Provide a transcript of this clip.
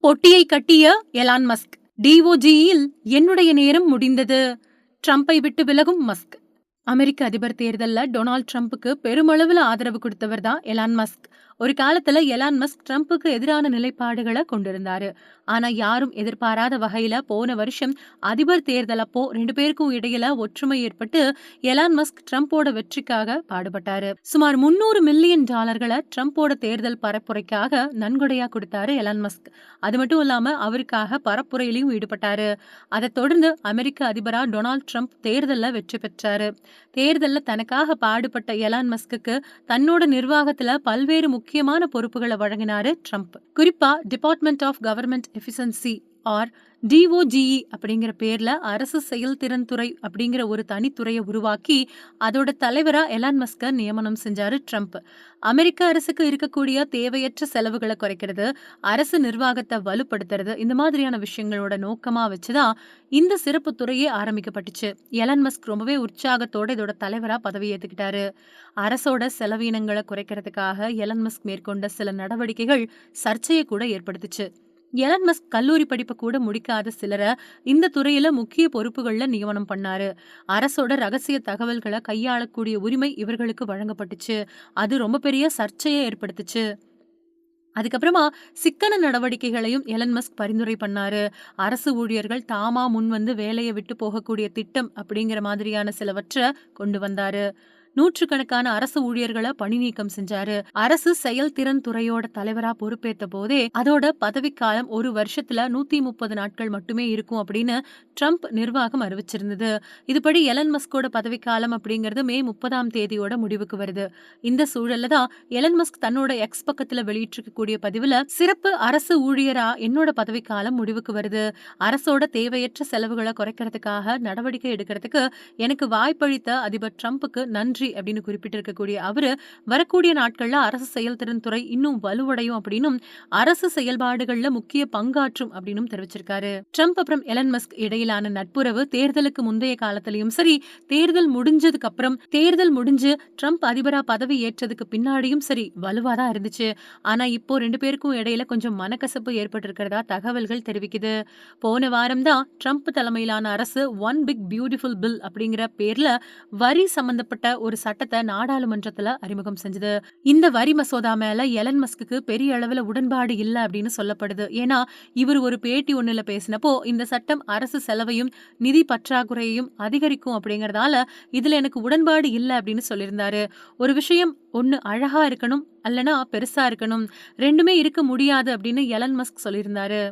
பொட்டியை கட்டிய Elon Musk. டிஓஜியில் என்னுடைய நேரம் முடிந்தது. ட்ரம்பை விட்டு விலகும் மஸ்க். அமெரிக்க அதிபர் தேர்தலில் டொனால்ட் ட்ரம்ப்புக்கு பெருமளவில் ஆதரவு கொடுத்தவர் தான் எலான் மஸ்க். ஒரு காலத்துல எலான் மஸ்க் ட்ரம்ப்புக்கு எதிரான நிலைப்பாடுகளை கொண்டிருந்தார். ஆனா யாரும் எதிர்பாராத வகையில போன வருஷம் அதிபர் தேர்தல் அப்போ ரெண்டு பேருக்கும் இடையில ஒற்றுமை ஏற்பட்டு எலான் மஸ்க் ட்ரம்ப்போட வெற்றிக்காக பாடுபட்டாரு. சுமார் முன்னூறு மில்லியன் டாலர்களை ட்ரம்ப்போட தேர்தல் பரப்புரைக்காக நன்கொடையா கொடுத்தாரு எலான் மஸ்க். அது மட்டும் இல்லாம அவருக்காக பரப்புரையிலையும் ஈடுபட்டாரு. அதை தொடர்ந்து அமெரிக்க அதிபரா டொனால்ட் ட்ரம்ப் தேர்தலில் வெற்றி பெற்றாரு. தேர்தல்ல தனக்காக பாடுபட்ட எலான் மஸ்க்கு தன்னோட நிர்வாகத்துல பல்வேறு முக்கியமான பொறுப்புகளை வழங்கினாரு ட்ரம்ப். குறிப்பா department of government efficiency or DOGE அப்படிங்கிற பேர்ல அரசு செயல்திறன் துறை அப்படிங்கிற ஒரு தனித்துறையை உருவாக்கி அதோட தலைவரா எலான் மஸ்கர் நியமனம் செஞ்சாரு ட்ரம்ப். அமெரிக்க அரசுக்கு இருக்கக்கூடிய தேவையற்ற செலவுகளை குறைக்கிறது அரசு நிர்வாகத்தை வலுப்படுத்துறது இந்த மாதிரியான விஷயங்களோட நோக்கமா வச்சுதான் இந்த சிறப்பு துறையே ஆரம்பிக்கப்பட்டுச்சு. எலான் மஸ்க் ரொம்பவே உற்சாகத்தோட இதோட தலைவரா பதவி ஏற்றுக்கிட்டாரு அரசோட செலவீனங்களை குறைக்கிறதுக்காக எலன் மஸ்க் மேற்கொண்ட சில நடவடிக்கைகள் சர்ச்சையை கூட ஏற்படுத்துச்சு. எலன் மஸ்க் கல்லூரி படிப்பை கூட முடிக்காத சிலரை இந்த துறையில முக்கிய பொறுப்புகள்ல நியமனம் பண்ணாரு. அரசோட ரகசிய தகவல்களை கையாளக்கூடிய உரிமை இவர்களுக்கு வழங்கப்பட்டுச்சு. அது ரொம்ப பெரிய சர்ச்சையை ஏற்படுத்துச்சு. அதுக்கப்புறமா சிக்கன நடவடிக்கைகளையும் எலன் மஸ்க் பரிந்துரை பண்ணாரு. அரசு ஊழியர்கள் தாமா முன் வந்து வேலையை விட்டு போகக்கூடிய திட்டம் அப்படிங்கிற மாதிரியான சிலவற்றை கொண்டு வந்தாரு. நூற்றுக்கணக்கான அரசு ஊழியர்களை பணி நீக்கம் செஞ்சாரு. அரசு செயல்திறன் துறையோட தலைவரா பொறுப்பேற்ற போதே அதோட பதவிக்காலம் ஒரு வருஷத்துல நூத்தி முப்பது நாட்கள் மட்டுமே இருக்கும் அப்படின்னு ட்ரம்ப் நிர்வாகம் அறிவிச்சிருந்தது. இதுபடி எலன் மஸ்கோட பதவிக்காலம் அப்படிங்கிறது மே முப்பதாம் தேதியோட முடிவுக்கு வருது. இந்த சூழல்ல தான் எலன் மஸ்க் தன்னோட எக்ஸ் பக்கத்துல வெளியிட்டிருக்கக்கூடிய பதிவுல சிறப்பு அரசு ஊழியரா என்னோட பதவிக்காலம் முடிவுக்கு வருது. அரசோட தேவையற்ற செலவுகளை குறைக்கிறதுக்காக நடவடிக்கை எடுக்கிறதுக்கு எனக்கு வாய்ப்பளித்த அதிபர் ட்ரம்ப்புக்கு நன்றி. நன்றி அப்படின்னு குறிப்பிட்டிருக்கக்கூடிய அவர் வரக்கூடிய நாட்களில் அரசு செயல்திறன் துறை இன்னும் வலுவடையும் அப்படின்னும் அரசு செயல்பாடுகளில் முக்கிய பங்காற்றும் அப்படின்னும் தெரிவிச்சிருக்காரு. ட்ரம்ப் அப்புறம் எலன் மஸ்க் இடையிலான நட்புறவு தேர்தலுக்கு முந்தைய காலத்திலையும் சரி தேர்தல் முடிஞ்சதுக்கு அப்புறம் தேர்தல் முடிஞ்சு ட்ரம்ப் அதிபரா பதவி ஏற்றதுக்கு பின்னாடியும் சரி வலுவாதான் இருந்துச்சு. ஆனா இப்போ ரெண்டு பேருக்கும் இடையில கொஞ்சம் மனக்கசப்பு ஏற்பட்டிருக்கிறதா தகவல்கள் தெரிவிக்குது. போன வாரம் தான் ட்ரம்ப் தலைமையிலான அரசு ஒன் பிக் பியூட்டிஃபுல் பில் அப்படிங்கிற பேர்ல வரி சம்பந்தப்பட்ட ஒரு ஒரு சட்டத்தை நாடாளுமன்றத்துல அறிமுகம் செஞ்சது. இந்த வரி மசோதா மேல எலன் மஸ்க்கு பெரிய அளவுல உடன்பாடு இல்ல அப்படின்னு சொல்லப்படுது. ஏன்னா இவர் ஒரு பேட்டி ஒண்ணுல பேசினப்போ இந்த சட்டம் அரசு செலவையும் நிதி பற்றாக்குறையையும் அதிகரிக்கும் அப்படிங்கறதால இதுல எனக்கு உடன்பாடு இல்லை அப்படின்னு சொல்லியிருந்தாரு. ஒரு விஷயம் ஒன்னு அழகா இருக்கணும் அல்லனா பெருசா இருக்கணும் ரெண்டுமே இருக்க முடியாது அப்படின்னு எலன் மஸ்க் சொல்லியிருந்தாரு.